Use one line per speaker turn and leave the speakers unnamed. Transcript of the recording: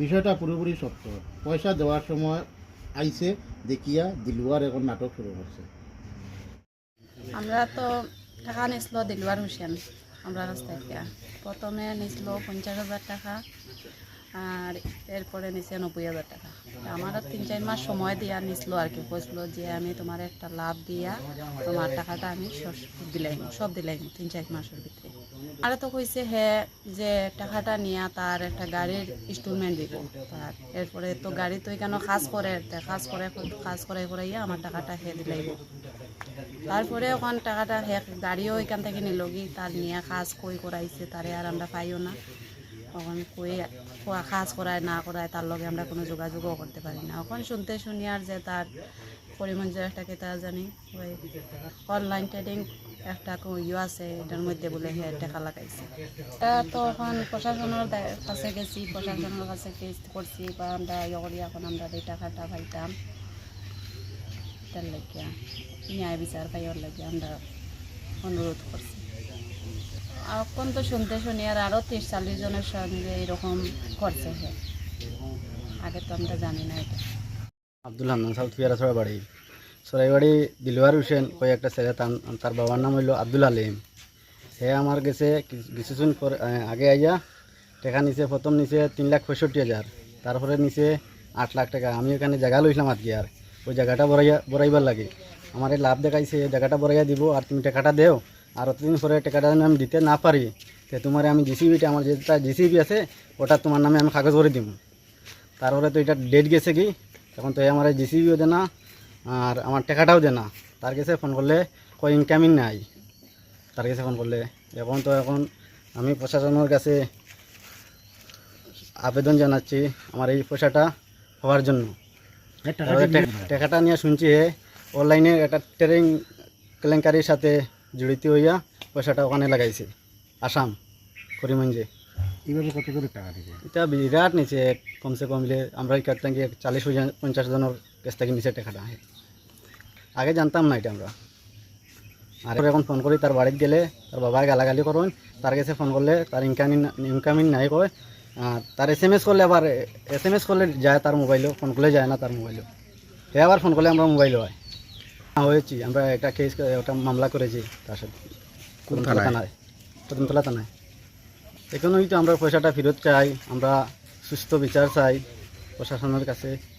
বিষয়টা পুরোপুরি সত্য। পয়সা দেওয়ার সময় আইসে দেখিয়া দিলুয়ার এখন নাটক শুরু করছে।
আমরা তো টাকা নিয়েছিল দিলওয়ার হোসেন, আমরা থেকে প্রথমে নিয়েছিল পঞ্চাশ হাজার টাকা, আর এরপরে নিছে নব্বই হাজার টাকা। আমার তিন চার মাস সময় দিয়া নিছিল আর কি, কইছিল যে আমি তোমার একটা লাভ দিয়া, তোমার টাকাটা আমি সব দিলাইম সব দিলাইম তিন চার মাসের ভিতরে। আর তো কইছে হে যে টাকাটা নিয়া তার একটা গাড়ির ইনস্টলমেন্ট দিব। তার এরপরে তো গাড়ি তো এখানে কাজ করে কাজ করে কাজ করে করাইয়া আমার টাকাটা হে দিলাইব তারপরে ওখান টাকাটা হে গাড়িও এখান থেকে নিলগি তার নিয়ে কাজ কই করাইছে তারে আর আমরা পাইও না। তখন কই কোয়া কাজ করায়, না করায়, তার লগে আমরা কোনো যোগাযোগও করতে পারি না। এখন শুনতে শুনি আর যে তার পরিমাণ যে একটা কেতা জানি, ওই অনলাইন ট্রেডিং একটা ইয়ে আছে, এটার মধ্যে বলে হে টাকা লাগাইছে তা এখন প্রশাসনের কাছে গেছি, প্রশাসনের কাছে কেস করছি, বা আমরা ইয়ে করি, এখন আমরা এই টাকাটা পাইতাম, তার লাগিয়া ন্যায় বিচার পাইবার লাগে আমরা অনুরোধ করছি। এখন তো শুনতে শুনি আর আরও তিরিশ চল্লিশ জনের সঙ্গে এরকম করছে আগে তো আমরা জানি না এটা।
আব্দুল হান্নান সাউথ পিয়ারাছড়া বাড়ি। সরাই বাড়ি দিলওয়ার হোসেন কই একটা ছেলে তার বাবার নাম হইল আব্দুল আলিম হে আমার গেছে কিছুদিন পরে আগে আইয়া টাকা নিছে, প্রথম নিছে তিন লাখ পঁয়ষট্টি হাজার। তারপরে নিছে আট লাখ টাকা। আমি ওখানে জায়গা লইছিলাম আর কি আর। ওই জায়গাটা বড়াইয়া, বড়াইবার লাগে। আমার লাভ দেখাইছে জায়গাটা বড়াইয়া দিব, আর তুমি টাকাটা দেও। আর অতদিন পরে টাকাটা যদি আমি দিতে না পারি। তো তোমার আমি জিসিবিটা আমার যেটা জিসিবি আছে ওটা তোমার নামে আমি কাগজ করে দিব তারপরে তো এটা ডেট গেছে কি? তখন তো আমার জিসিবিও দেনা আর আমার টাকাটাও দেনা তার কাছে ফোন করলে কই ইনকামিং নাই। তার কাছে ফোন করলে। এখন তো এখন আমি প্রশাসনের কাছে আবেদন জানাচ্ছি আমার এই পয়সাটা হওয়ার জন্য। টাকাটা নিয়ে শুনছি অনলাইনে একটা ট্রেনিং কেলেঙ্কারির সাথে জড়িত হইয়া পয়সাটা ওখানে লাগাইছে। আসাম করিমগঞ্জে।
এইভাবে কত করে টাকা দিবে?
এটা বিরাট নিচে কমসে কম হলে আমরা কাছ থেকে চাল্লিশ পঞ্চাশ জনের কাছ থেকে নিচে টাকাটা আগে জানতাম না এটা আমরা। আর এখন ফোন করি তার বাড়িতে গেলে তার বাবা গালাগালি করুন তার কাছে ফোন করলে তার ইনকামিং ইনকামিং নাই কয়। তার এস এম এস করলে আবার এস এম এস করলে যায় তার মোবাইলেও ফোন করলে যায় না তার মোবাইলেও সে আবার ফোন করলে আমরা মোবাইলও হ্যাঁ, হয়েছি। আমরা একটা কেস একটা মামলা করেছি তার সাথে। কদমতলা? থানায়। কদমতলা থানায়। এখানেই তো আমরা পয়সাটা ফেরত চাই আমরা সুস্থ বিচার চাই প্রশাসনের কাছে।